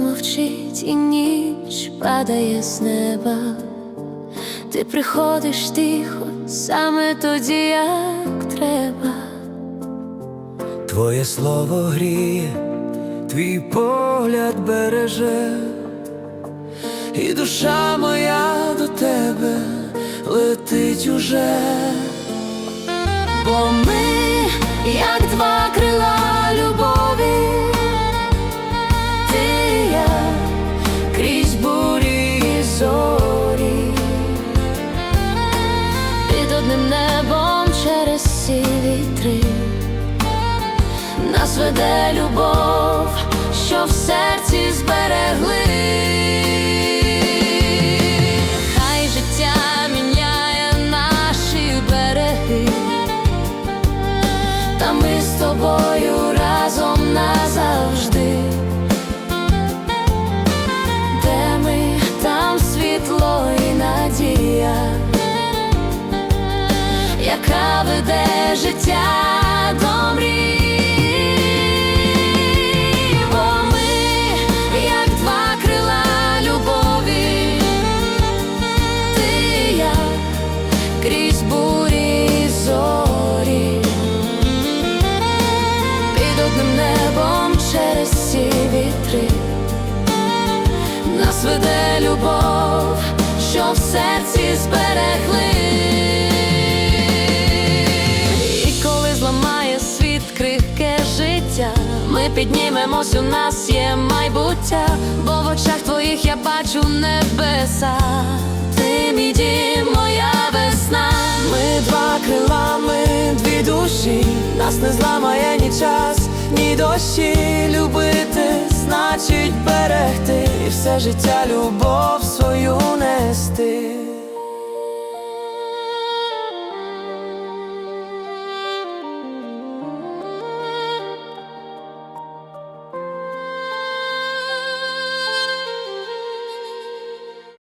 мовчить і ніч падає з неба. Ти приходиш тихо, саме тоді, як треба. Твоє слово гріє, твій погляд береже, і душа моя до тебе летить уже. Бо ми, як два нас веде любов, що в серці зберегли. Хай життя міняє наші береги. Та ми з тобою разом назавжди. Де ми, там світло і надія, яка веде життя нас веде любов, що в серці зберегли. І коли зламає світ крихке життя, ми піднімемось, у нас є майбуття, бо в очах твоїх я бачу небеса. Ти мій дім, моя весна. Ми два крила, ми дві душі, нас не зламає ні час, ні дощі любити, все життя любов.